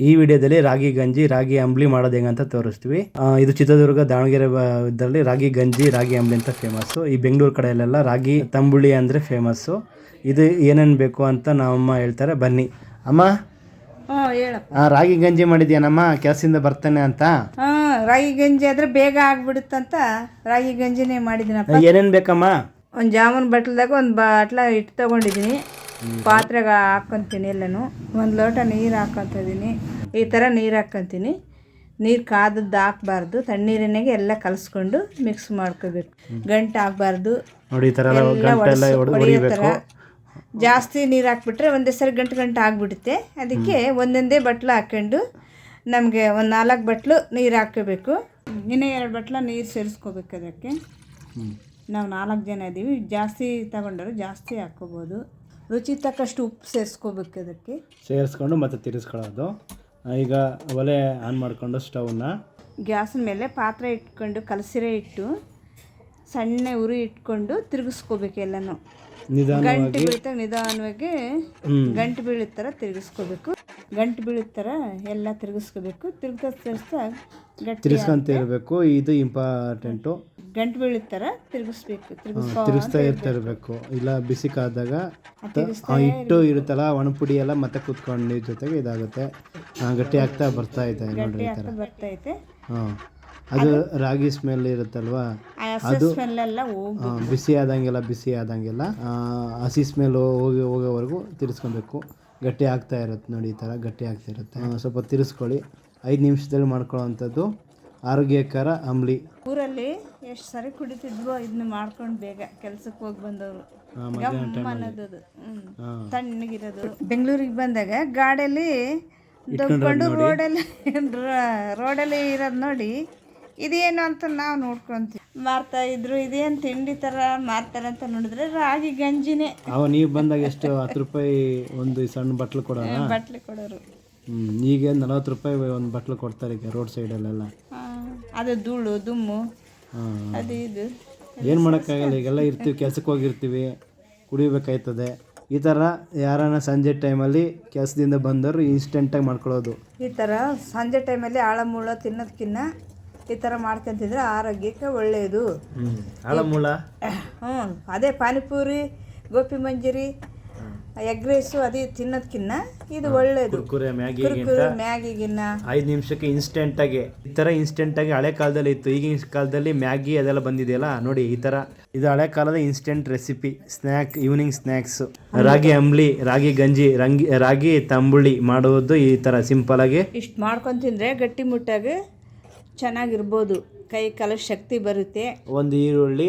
ಈ ವಿಡಿಯೋದಲ್ಲಿ ರಾಗಿ ಗಂಜಿ ರಾಗಿ ಅಂಬ್ಲಿ ಮಾಡೋದು ಹೆಂಗಂತ ತೋರಿಸ್ತೀವಿ. ಇದು ಚಿತ್ರದುರ್ಗ ದಾವಣಗೆರೆ ಇದರಲ್ಲಿ ರಾಗಿ ಗಂಜಿ ರಾಗಿ ಅಂಬ್ಲಿ ಅಂತ ಫೇಮಸ್ಸು ಈ ಬೆಂಗಳೂರು ಕಡೆಯಲ್ಲೆಲ್ಲ ರಾಗಿ ತಂಬುಳಿ ಅಂದರೆ ಫೇಮಸ್ಸು ಇದು ಏನೇನು ಬೇಕು ಅಂತ ನಮ್ಮಮ್ಮ ಹೇಳ್ತಾರೆ. ಬನ್ನಿ. ಅಮ್ಮ ಆ, ರಾಗಿ ಗಂಜಿ ಮಾಡಿದ್ಯಾನಮ್ಮ? ಕೆಲಸದಿಂದ ಬರ್ತಾನೆ ಅಂತ. ಹಾಂ ರಾಗಿ ಗಂಜಿ ಆದ್ರೆ ಬೇಗ ಆಗ್ಬಿಡುತ್ತಂತ ರಾಗಿ ಗಂಜಿನೇ ಮಾಡಿದ್ದೀನಪ್ಪ ಏನೇನು ಬೇಕಮ್ಮ? ಒಂದು ಜಾಮೂನ್ ಬಟ್ಲದಾಗ ಒಂದು ಬಾಟ್ಲ ಇಟ್ಟು ತಗೊಂಡಿದ್ದೀನಿ. ಪಾತ್ರೆಗೆ ಹಾಕ್ಕೊಂತೀನಿ ಎಲ್ಲನೂ. ಒಂದು ಲೋಟ ನೀರು ಹಾಕ್ಕೊತಿದ್ದೀನಿ ಈ ಥರ ನೀರು ಹಾಕ್ಕೊತೀನಿ ನೀರು ಕಾದದ್ದು ಹಾಕ್ಬಾರ್ದು. ತಣ್ಣೀರಿನಾಗೆ ಎಲ್ಲ ಕಲಸ್ಕೊಂಡು ಮಿಕ್ಸ್ ಮಾಡ್ಕೋಬೇಕು. ಗಂಟು ಹಾಕ್ಬಾರ್ದು. ನೋಡಿ ಈ ಥರ ಜಾಸ್ತಿ ನೀರು ಹಾಕ್ಬಿಟ್ರೆ ಒಂದೇ ಸರಿ ಗಂಟು ಗಂಟು ಆಗಿಬಿಡುತ್ತೆ. ಅದಕ್ಕೆ ಒಂದೊಂದೇ ಬಟ್ಲು ಹಾಕ್ಕೊಂಡು ನಮಗೆ ಒಂದು ನಾಲ್ಕು ಬಟ್ಲು ನೀರು ಹಾಕ್ಕೋಬೇಕು. ಇನ್ನೂ ಎರಡು ಬಟ್ಲ ನೀರು ಸೇರಿಸ್ಕೋಬೇಕು ಅದಕ್ಕೆ. ನಾವು ನಾಲ್ಕು ಜನ ಇದ್ದೀವಿ ಜಾಸ್ತಿ ತಗೊಂಡ್ರೆ ಜಾಸ್ತಿ ಹಾಕ್ಕೋಬೋದು. ರುಚಿ ತಕ್ಕಷ್ಟು ಉಪ್ಪು ಸೇರಿಸ್ಕೋಬೇಕು ಅದಕ್ಕೆ. ಸೇರಿಸ್ಕೊಂಡು ಮತ್ತೆ ತಿರ್ಸ್ಕೊಳ್ಳೋದು. ಈಗ ಒಲೆ ಆನ್ ಮಾಡಿಕೊಂಡು ಸ್ಟವ್ನ. ಗ್ಯಾಸಿನ ಮೇಲೆ ಪಾತ್ರೆ ಇಟ್ಕೊಂಡು ಕಲಸಿರೆ ಇಟ್ಟು ಸಣ್ಣ ಉರಿ ಇಟ್ಕೊಂಡು ತಿರುಗಿಸ್ಕೋಬೇಕು ಎಲ್ಲನೂ. ನಿಧಾನವಾಗಿ. ಗಂಟು ಬೀಳ್ತಾ ನಿಧಾನವಾಗಿ ಗಂಟು ಬೀಳೋ ಥರ ತಿರುಗಿಸ್ಕೋಬೇಕು. ಗಂಟು ಬೀಳೋ ಥರ ಎಲ್ಲ ತಿರುಗಿಸ್ಕೋಬೇಕು. ತಿರುಗ್ತಾ ತಿರ್ಸ್ತಾ ತಿರ್ಸ್ಕೊಂತ ಇರಬೇಕು. ಇದು ಇಂಪಾರ್ಟೆಂಟು ಗಂಟು ಬೀಳೋ ಥರ ತಿರುಗಿಸ್ಬೇಕು. ತಿರುಗಿಸ್ತಾ ಇರ್ತಾ ಇರಬೇಕು. ಇಲ್ಲ ಬಿಸಿ ಕಾದಾಗ ಆ ಹಿಟ್ಟು ಇರುತ್ತಲ್ಲ ಒಣಪುಡಿ ಎಲ್ಲ ಮತ್ತೆ ಕುತ್ಕೊಂಡು ನೀರು ಜೊತೆಗೆ ಇದಾಗುತ್ತೆ. ಗಟ್ಟಿ ಆಗ್ತಾ ಬರ್ತಾ ಇದೆ ನೋಡ್ರಿ ಈ ಥರ. ಆಗ್ತಾ ಬರ್ತೈತೆ ಹಾಂ ಅದು ರಾಗಿ ಸ್ಮೆಲ್ ಇರುತ್ತಲ್ವಾ? ಅದು ಬಿಸಿ ಆದಂಗೆಲ್ಲ ಬಿಸಿ ಆದಂಗೆಲ್ಲ ಹಸಿ ಸ್ಮೆಲ್ ಹೋಗಿ ಹೋಗೋವರೆಗೂ ತಿರ್ಸ್ಕೊಬೇಕು ಗಟ್ಟಿ ಆಗ್ತಾ ಇರುತ್ತೆ ನೋಡಿ ಈ ಥರ ಗಟ್ಟಿ ಆಗ್ತಾ ಇರುತ್ತೆ. ಸ್ವಲ್ಪ ತಿರ್ಸ್ಕೊಳ್ಳಿ. ಐದು ನಿಮಿಷದಲ್ಲಿ ಮಾಡ್ಕೊಳ್ಳೋವಂಥದ್ದು. ಆರೋಗ್ಯಕರ ಅಂಬ್ಲಿ. ಊರಲ್ಲಿ ಎಷ್ಟು ಸರಿ ಕುಡಿತಿದ್ವೋ ಇದನ್ನ ಮಾಡ್ಕೊಂಡು ಬೇಗ ಕೆಲ್ಸಕ್ಕೆ ಹೋಗಿ ಬಂದವರು. ತಣ್ಣಗಿರೋದು. ಬೆಂಗಳೂರಿಗೆ ಬಂದಾಗ ಗಾಡಿಯಲ್ಲಿ ದಬ್ಕೊಂಡು ರೋಡಲ್ಲಿ ರೋಡಲ್ಲಿ ಇರೋದು ನೋಡಿ ಇದೇನು ಅಂತ ನಾವು ನೋಡ್ಕೊಂತೀವಿ. ಮಾರ್ತಾ ಇದ್ರು ಇದೇನು ತಿಂಡಿ ಥರ ಮಾರ್ತಾರೆ ಅಂತ ನೋಡಿದ್ರೆ ರಾಗಿ ಗಂಜಿನೇ. ಅವ ನೀವು ಬಂದಾಗ ಎಷ್ಟು ಹತ್ತು ರೂಪಾಯಿ ಒಂದು ಸಣ್ಣ ಬಟ್ಲು ಕೊಡೋಣ? ಬಟ್ಲು ಕೊಡೋರು. ಈಗ ನಲವತ್ತು ರೂಪಾಯಿ ಒಂದು ಬಟ್ಲು ಕೊಡ್ತಾರೆ ಈಗ ರೋಡ್ ಸೈಡಲ್ಲೆಲ್ಲ. ಅಲ್ಲೆಲ್ಲ ಅದು ಧೂಳು ದುಮ್ಮು ಅದು ಇದು. ಏನು ಮಾಡೋಕ್ಕಾಗಲ್ಲ ಈಗೆಲ್ಲ ಇರ್ತೀವಿ ಕೆಲ್ಸಕ್ಕೆ ಹೋಗಿರ್ತೀವಿ ಕುಡಿಬೇಕಾಯ್ತದೆ. ಈ ಥರ ಯಾರನ್ನ ಸಂಜೆ ಟೈಮಲ್ಲಿ ಕೆಲಸದಿಂದ ಬಂದವರು ಇನ್ಸ್ಟೆಂಟಾಗಿ ಮಾಡ್ಕೊಳ್ಳೋದು. ಈ ಥರ ಸಂಜೆ ಟೈಮಲ್ಲಿ ಆಳಮೂಳ ತಿನ್ನೋದಕ್ಕಿನ್ನ ಈ ಥರ ಮಾಡ್ಕೊಂತಿದ್ರೆ ಆರೋಗ್ಯಕ್ಕೆ ಒಳ್ಳೆಯದು ಹ್ಞೂ ಅದೇ panipuri gobi manchurian egg rice ಅದೇ ತಿನ್ನೋದಕ್ಕಿನ್ನ ಇದು ಒಳ್ಳೇದು. ಕುರ್ಕುರೆ ಮ್ಯಾಗಿ ಮ್ಯಾಗಿಗಿನ್ನ. ಐದು ನಿಮಿಷಕ್ಕೆ ಇನ್ಸ್ಟೆಂಟಾಗಿ ಈ ತರ ಇನ್ಸ್ಟೆಂಟ್ ಆಗಿ ಹಳೆ ಕಾಲದಲ್ಲಿ ಇತ್ತು. ಈಗಿನ ಕಾಲದಲ್ಲಿ ಮ್ಯಾಗಿ ಅದೆಲ್ಲ ಬಂದಿದೆಯಲ್ಲ? ನೋಡಿ ಈ ತರ. ಇದು ಹಳೆ ಕಾಲದ instant recipe snack evening snacks ragi ಅಂಬ್ಲಿ ರಾಗಿ ಗಂಜಿ ರಂಗಿ ರಾಗಿ ತಂಬುಳಿ ಮಾಡುವುದು ಈ ತರ ಸಿಂಪಲ್ ಆಗಿ. ಇಷ್ಟು ಮಾಡ್ಕೊಂಡ್ ತಿಂದ್ರೆ ಗಟ್ಟಿ ಮುಟ್ಟಾಗಿ ಚೆನ್ನಾಗಿರ್ಬೋದು. ಕೈ ಕಾಲ ಶಕ್ತಿ ಬರುತ್ತೆ. ಒಂದು ಈರುಳ್ಳಿ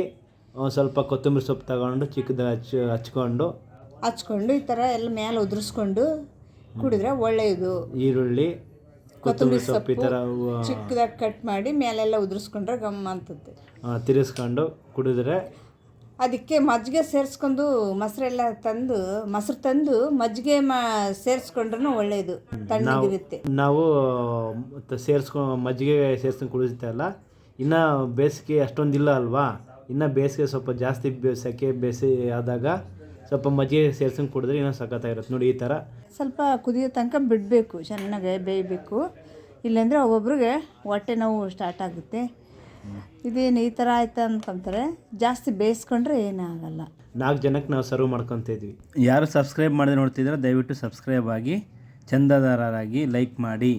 ಒಂದ್ ಸ್ವಲ್ಪ ಕೊತ್ತಂಬರಿ ಸೊಪ್ಪು ತಗೊಂಡು ಚಿಕ್ಕದಾಗಿ ಹಚ್ ಹಚ್ಕೊಂಡು ಹಚ್ಕೊಂಡು ಈ ಥರ ಎಲ್ಲ ಮೇಲೆ ಉದುರಿಸ್ಕೊಂಡು ಕುಡಿದ್ರೆ ಒಳ್ಳೆಯದು ಈರುಳ್ಳಿ ಕೊತ್ತಂಬರಿ ಸೊಪ್ಪು ಈ ಥರ ಚಿಕ್ಕದಾಗಿ ಕಟ್ ಮಾಡಿ ಮೇಲೆಲ್ಲ ಉದುರಿಸ್ಕೊಂಡ್ರೆ ಗಮ್ ಅಂತದ್ದು ತಿರ್ಗಿಸ್ಕೊಂಡು ಕುಡಿದ್ರೆ ಅದಕ್ಕೆ ಮಜ್ಜಿಗೆ ಸೇರಿಸ್ಕೊಂಡು ಮೊಸರೆಲ್ಲ ತಂದು ಮೊಸರು ತಂದು ಮಜ್ಜಿಗೆ ಮಾ ಸೇರಿಸ್ಕೊಂಡ್ರೂ ಒಳ್ಳೆಯದು ತಣ್ಣಗಿರುತ್ತೆ. ನಾವು ಸೇರಿಸ್ಕೊ ಮಜ್ಜಿಗೆ ಸೇರಿಸ್ಕೊಂಡು ಕುಡಿಸ್ತೇವಲ್ಲ ಇನ್ನು ಬೇಸಿಗೆ ಅಷ್ಟೊಂದಿಲ್ಲ ಅಲ್ವಾ? ಇನ್ನು ಬೇಸಿಗೆ ಸ್ವಲ್ಪ ಜಾಸ್ತಿ ಸೆಕೆ ಬೇಸಿ ಆದಾಗ ಸ್ವಲ್ಪ ಮಜ್ಜಿಗೆ ಸೇರಿಸ್ಕೊಂಡು ಕುಡಿದ್ರೆ ಇನ್ನೂ ಸಖತ್ತಾಗಿರುತ್ತೆ. ನೋಡಿ ಈ ಥರ. ಸ್ವಲ್ಪ ಕುದಿಯೋ ತನಕ ಬಿಡಬೇಕು ಚೆನ್ನಾಗಿ ಬೇಯಬೇಕು. ಇಲ್ಲಾಂದರೆ ಒಬ್ಬೊಬ್ರಿಗೆ ಹೊಟ್ಟೆ ನೋವು ಸ್ಟಾರ್ಟ್ ಆಗುತ್ತೆ. ಇದೇನು ಈ ಥರ ಆಯ್ತು ಅಂದ್ಕೊಂತಾರೆ ಜಾಸ್ತಿ ಬೇಯಿಸ್ಕೊಂಡ್ರೆ ಏನಾಗಲ್ಲ ನಾಲ್ಕು ಜನಕ್ಕೆ ನಾವು ಸರ್ವ್ ಮಾಡ್ಕೊತ ಇದ್ವಿ. ಯಾರು ಸಬ್ಸ್ಕ್ರೈಬ್ ಮಾಡಿದ್ರೆ ನೋಡ್ತಿದ್ರೆ ದಯವಿಟ್ಟು ಸಬ್ಸ್ಕ್ರೈಬ್ ಆಗಿ ಚಂದದಾರರಾಗಿ ಲೈಕ್ ಮಾಡಿ.